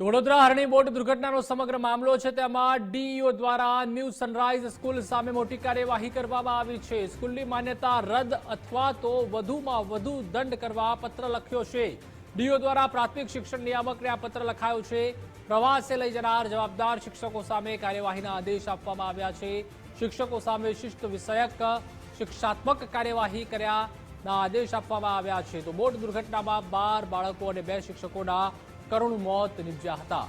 વડોદરા હરણી boat દુર્ઘટનાનો સમગ્ર મામલો છે તેમાં ડીઈઓ દ્વારા ન્યૂ સનરાઈઝ સ્કૂલ સામે મોટી કાર્યવાહી કરવામાં આવી છે. સ્કૂલની માન્યતા રદ અથવા તો વધુમાં વધુ દંડ કરવા પત્ર લખ્યો છે. ડીઓ દ્વારા પ્રાથમિક શિક્ષણ નિયામકને આ પત્ર લખાયો છે. પ્રવાસે લઈ જનાર જવાબદાર શિક્ષકો સામે કાર્યવાહીના આદેશ આપવામાં આવ્યા છે. શિક્ષકો સામે શિસ્ત વિષયક શિક્ષાત્મક કાર્યવાહી કર્યાના આદેશ આપવામાં આવ્યા છે. તો બોટ દુર્ઘટનામાં બાર બાળકો અને બે શિક્ષકોના કરુણ મોત નિપજ્યા હતા.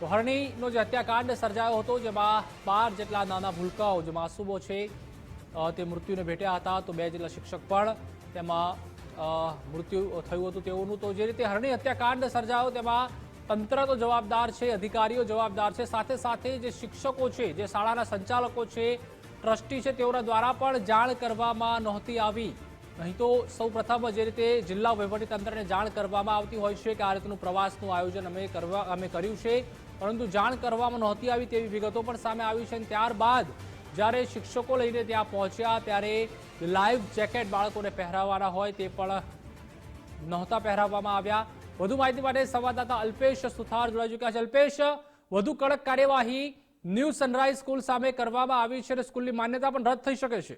તો હરણીનો જે હત્યાકાંડ સર્જાયો હતો, જેમાં બાર જેટલા નાના ભૂલકાઓ જે માસુમો છે તે મૃત્યુને ભેટ્યા હતા, તો બે જેટલા શિક્ષક પણ તેમાં મૃત્યુ થયું હતું તેઓનું. તો જે રીતે હરણી હત્યાકાંડ સર્જાયો, તેમાં તંત્ર તો જવાબદાર છે, અધિકારીઓ જવાબદાર છે, સાથે સાથે જે શિક્ષકો છે, જે શાળાના સંચાલકો છે, ટ્રસ્ટી છે, તેઓના દ્વારા પણ જાણ કરવામાં નહોતી આવી. નહીં તો સૌપ્રથમ જે રીતે જિલ્લા વહીવટીતંત્રને જાણ કરવામાં આવતી હોય છે કે આ રીતનું પ્રવાસનું આયોજન અમે કરવા અમે કર્યું છે, પરંતુ જાણ કરવામાં નહોતી આવી તેવી વિગતો પણ સામે આવી છે અને ત્યારબાદ જ્યારે શિક્ષકો લઈને ત્યાં પહોંચ્યા ત્યારે લાઈવ જેકેટ બાળકોને પહેરાવવાના હોય તે પણ નહોતા પહેરાવવામાં આવ્યા. વધુ માહિતી માટે સંવાદદાતા અલ્પેશ સુથાર જોડાઈ ચૂક્યા છે. અલ્પેશ, વધુ કડક કાર્યવાહી ન્યૂ સનરાઈઝ સ્કૂલ સામે કરવામાં આવી છે અને સ્કૂલની માન્યતા પણ રદ થઈ શકે છે.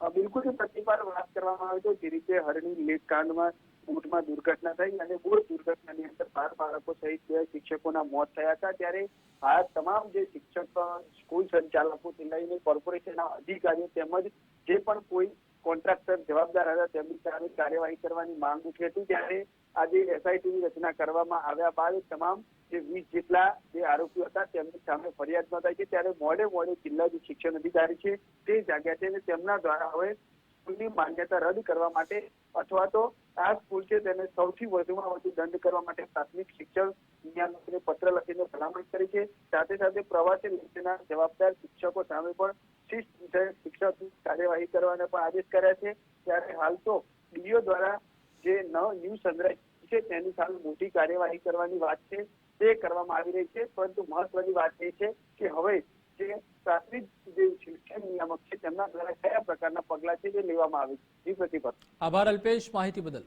બિલકુલ પ્રતિવાર વાત કરવામાં આવે તો જે રીતે હરણી લેક કાંડમાં બોટમાં દુર્ઘટના થઈ અને બોટ દુર્ઘટનાની અંદર બાર બાળકો સહિત બે શિક્ષકોના મોત થયા હતા. ત્યારે આ તમામ જે શિક્ષક સ્કૂલ સંચાલકોથી લઈને કોર્પોરેશનના અધિકારીઓ તેમજ જે પણ કોઈ કોન્ટ્રાક્ટર જવાબદાર હતા, તેમની સામે કાર્યવાહી કરવાની માંગ ઉઠી હતી. ત્યારે આજે એસઆઈટીની રચના કરવામાં આવ્યા બાદ તમામ જે વીસ જેટલા જે આરોપીઓ હતા, તેમની સામે ફરિયાદ નોંધાઈ છે. ત્યારે મોડે મોડે જિલ્લા જે શિક્ષણ અધિકારી છે, તે જાગ્યા છે અને તેમના દ્વારા હવે સ્કૂલની માન્યતા રદ કરવા માટે અથવા તો આ સ્કૂલ છે તેને સૌથી વધુમાં વધુ દંડ કરવા માટે પ્રાથમિક શિક્ષણ નિયામકને પત્ર લખીને ભલામણ કરી છે. સાથે સાથે પ્રવાસી નીતિના જવાબદાર શિક્ષકો સામે પણ શિસ્ત શિક્ષક કાર્યવાહી કરવાના પણ આદેશ કર્યા છે. ત્યારે હાલ તો ડીઓ દ્વારા જે ન ન્યૂ સનરાઈઝ છે તેની સામે મોટી કાર્યવાહી કરવાની વાત છે. તે કરવામાં આવી રહી છે. પરંતુ મહત્વની વાત એ છે કે હવે જે પ્રાથમિક જે શિક્ષણ નિયામક છે તેમના દ્વારા કયા પ્રકારના પગલા છે જે લેવામાં આવે છે. આભાર અલ્પેશ. માહિતી બદલ.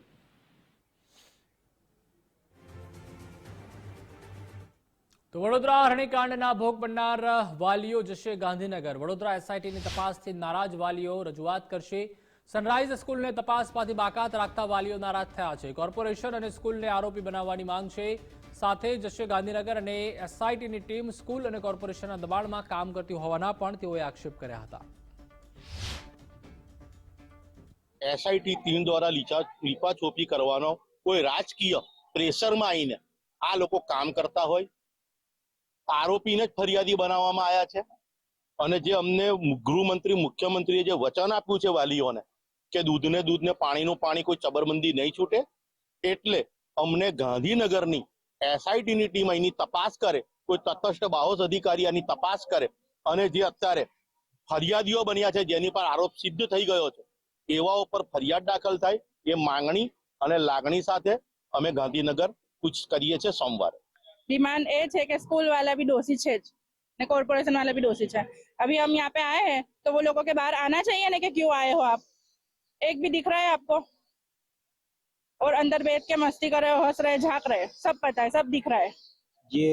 તો વડોદરા હરણીકાંડના ભોગ બનનાર વાલીઓ જશે ગાંધીનગર. વડોદરા એસઆઈટીની તપાસથી નારાજ વાલીઓ રજૂઆત કરશે. સનરાઇઝ સ્કૂલને તપાસમાંથી બાકાત રાખતા વાલીઓ નારાજ થયા છે. કોર્પોરેશન અને સ્કૂલને આરોપી બનાવવાની માંગ છે. સાથે જશે ગાંધીનગર અને એસઆઈટીની ટીમ સ્કૂલ અને કોર્પોરેશનના દબાણમાં કામ કરતી હોવાના પણ તેઓએ આક્ષેપ કર્યા હતા. એસઆઈટી ટીમ દ્વારા લીચા લીપાછોપી કરવાનો કોઈ રાજકીય પ્રેશરમાં આવીને આ લોકો કામ કરતા હોય આરોપીને જ ફરિયાદી બનાવવામાં આવ્યા છે. અને જે અમને ગૃહમંત્રી, મુખ્યમંત્રીએ જે વચન આપ્યું છે વાલીઓને, કે દૂધને દૂધને પાણીનું પાણી કોઈ ચબરબંધી નહીં છૂટે, એટલે અમને ગાંધીનગરની એસઆઈટીની ટીમ અહીંની તપાસ કરે, કોઈ તટસ્થ બાહોસ અધિકારી આની તપાસ કરે, અને જે અત્યારે ફરિયાદીઓ બન્યા છે, જેની પર આરોપ સિદ્ધ થઈ ગયો છે, એવા ઉપર ફરિયાદ દાખલ થાય, એ માંગણી અને લાગણી સાથે અમે ગાંધીનગર કૂચ કરીએ છીએ સોમવારે. डिमांड ए है कि स्कूल वाला भी दोषी है ने कॉर्पोरेशन वाला भी दोषी है अभी हम यहाँ पे आए हैं तो वो लोगों के बाहर आना चाहिए ना कि क्यों आए हो आप एक भी दिख रहा है आपको और अंदर बैठ के मस्ती कर रहे हो हंस रहे झांक रहे सब पता है सब दिख रहा है જે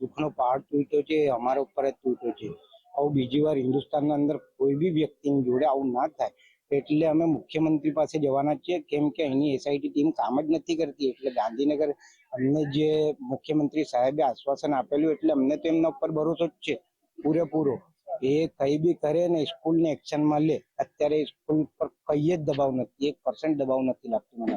દુઃખનો પહાડ તૂટ્યો છે એ અમારા ઉપર જ તૂટ્યો છે આવું બીજી વાર હિન્દુસ્તાનના અંદર કોઈ બી વ્યક્તિની જોડે આવું ના થાય એટલે અમે મુખ્યમંત્રી પાસે જવાના છીએ. કેમ કે અહીંની એસઆઈટી ટીમ કામ જ નથી કરતી. એટલે ગાંધીનગર અમને જે મુખ્યમંત્રી સાહેબે આશ્વાસન આપેલું એટલે અમને તો એમના ઉપર ભરોસો જ છે. પૂરેપૂરો. એ કઈ બી કરે ને સ્કૂલને એક્શનમાં લે, અત્યારે સ્કૂલ પર કઈ જ દબાવ નથી. એક પર્સન્ટ દબાવ નથી લાગતું મને.